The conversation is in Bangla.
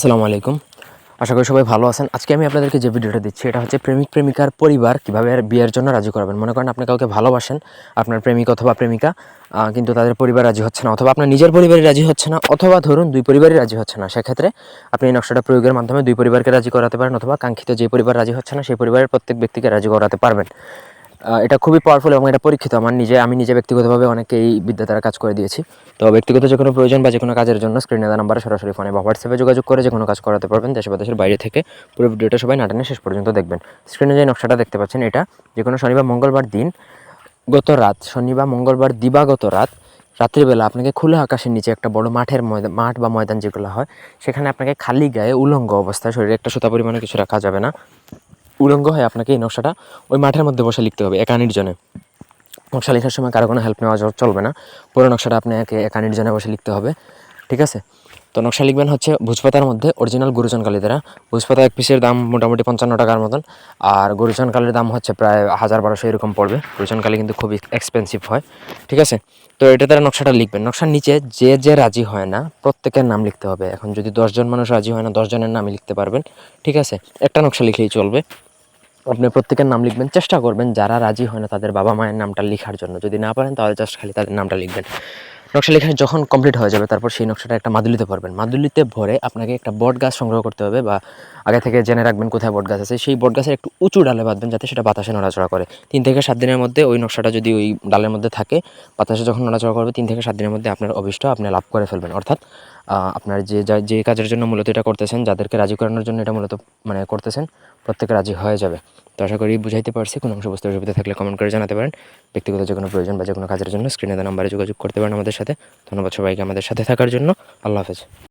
আসসালামু আলাইকুম। আশা করি সবাই ভালো আছেন। আজকে আমি আপনাদেরকে যে ভিডিওটা দিচ্ছি, এটা হচ্ছে প্রেমিক, প্রেমিকার পরিবার কীভাবে বিয়ের জন্য রাজি করাবেন। মনে করেন আপনি কাউকে ভালোবাসেন, আপনার প্রেমিক অথবা প্রেমিকা কিন্তু তাদের পরিবার রাজি হচ্ছে না, অথবা আপনার নিজের পরিবারই রাজি হচ্ছে না, অথবা ধরুন দুই পরিবারই রাজি হচ্ছে না, সেক্ষেত্রে আপনি এই নকশাটা প্রয়োগের মাধ্যমে দুই পরিবারকে রাজি করাতে পারেন, অথবা কাঙ্ক্ষিত যে পরিবার রাজি হচ্ছে না, সেই পরিবারের প্রত্যেক ব্যক্তিকে রাজি করাতে পারবেন। এটা খুবই পাওয়ারফুল এবং এটা পরীক্ষিত। আমার নিজে, আমি নিজে ব্যক্তিগতভাবে অনেকে এই বিদ্যা দ্বারা কাজ করে দিয়েছি। তো ব্যক্তিগত যে কোনো প্রয়োজন বা যে কোনো কাজের জন্য স্ক্রিনে দেওয়া নাম্বারে সরাসরি ফোনে বা হোয়াটসঅ্যাপে যোগাযোগ করে যে কোনো কাজ করাতে পারবেন। দেশে বা দেশের বাইরে থেকে পুরো ভিডিওটা সবাই নাটানে শেষ পর্যন্ত দেখবেন। স্ক্রিনে যে নকশাটা দেখতে পাচ্ছেন, এটা যে কোনো শনিবার, মঙ্গলবার দিন গত রাত, শনিবার, মঙ্গলবার, দিবাগত রাত, রাত্রিবেলা আপনাকে খোলা আকাশের নিচে একটা বড় মাঠের ময়দান মাঠ বা ময়দান যেগুলো হয়, সেখানে আপনাকে খালি গায়ে উলঙ্গ অবস্থায় শরীরে একটা সুতা পরিমাণে কিছু রাখা যাবে না। উলঙ্গ হয় আপনাকে এই নকশাটা ওই মাঠের মধ্যে বসে লিখতে হবে একা নির্জনে নকশা লেখার সময় কারও কোনো হেল্প নেওয়া চলবে না। পুরো নকশাটা আপনাকে একা নির্জনে বসে লিখতে হবে। ঠিক আছে? তো নকশা লিখবেন হচ্ছে ভোজপাতার মধ্যে অরিজিনাল গুরুজন দ্বারা। ভোজপাতা এক পিসের দাম মোটামুটি পঞ্চান্ন টাকার মতন। আর গুরুজন কালীর দাম হচ্ছে প্রায় হাজার বারোশো এরকম পড়বে। গুরুজন কালী কিন্তু খুবই এক্সপেন্সিভ হয়। ঠিক আছে? তো এটা তারা নকশাটা লিখবেন। নকশার নিচে যে যে রাজি হয় না, প্রত্যেকের নাম লিখতে হবে। এখন যদি দশজন মানুষ রাজি হয় না, দশজনের নামই লিখতে পারবেন। ঠিক আছে? একটা নকশা লিখলেই চলবে। আপনি প্রত্যেকের নাম লিখবেন, চেষ্টা করবেন যারা রাজি হয় না তাদের বাবা মায়ের নামটা লেখার জন্য। যদি না পারেন তাহলে জাস্ট খালি তাদের নামটা লিখবেন। নকশা লেখা যখন কমপ্লিট হয়ে যাবে, তারপর সেই নকশাটা একটা মাদুলিতে ভরবেন। মাদুলিতে ভরে আপনাকে একটা বট গাছ সংগ্রহ করতে হবে বা আগে থেকে জেনে রাখবেন কোথায় বট গাছ আছে। সেই বট গাছের একটু উঁচু ডালে বাঁধবেন যাতে সেটা বাতাসে নড়াচড়া করে। তিন থেকে সাত দিনের মধ্যে ওই নকশাটা যদি ওই ডালের মধ্যে থাকে, বাতাসে যখন নড়াচড়া করবে, তিন থেকে সাত দিনের মধ্যে আপনার অভিষ্ট আপনি লাভ করে ফেলবেন। অর্থাৎ আপনার যে যে কাজের জন্য মূলত এটা করতেছেন, যাদেরকে রাজি করানোর জন্য এটা মূলত মানে করতেছেন প্রত্যেকে রাজি হয়ে যাবে। তো আশা করি বুঝাইতে পারছি। কোনো অংশ বস্তু অসুবিধা থাকলে কমেন্ট করে জানাতে পারেন। ব্যক্তিগত যে কোনো প্রয়োজন বা যে কোনো কাজের জন্য স্ক্রিনে দেওয়া নাম্বারে যোগাযোগ করতে পারেন আমাদের সাথে। ধন্যবাদ সবাইকে আমাদের সাথে থাকার জন্য। আল্লাহ হাফেজ।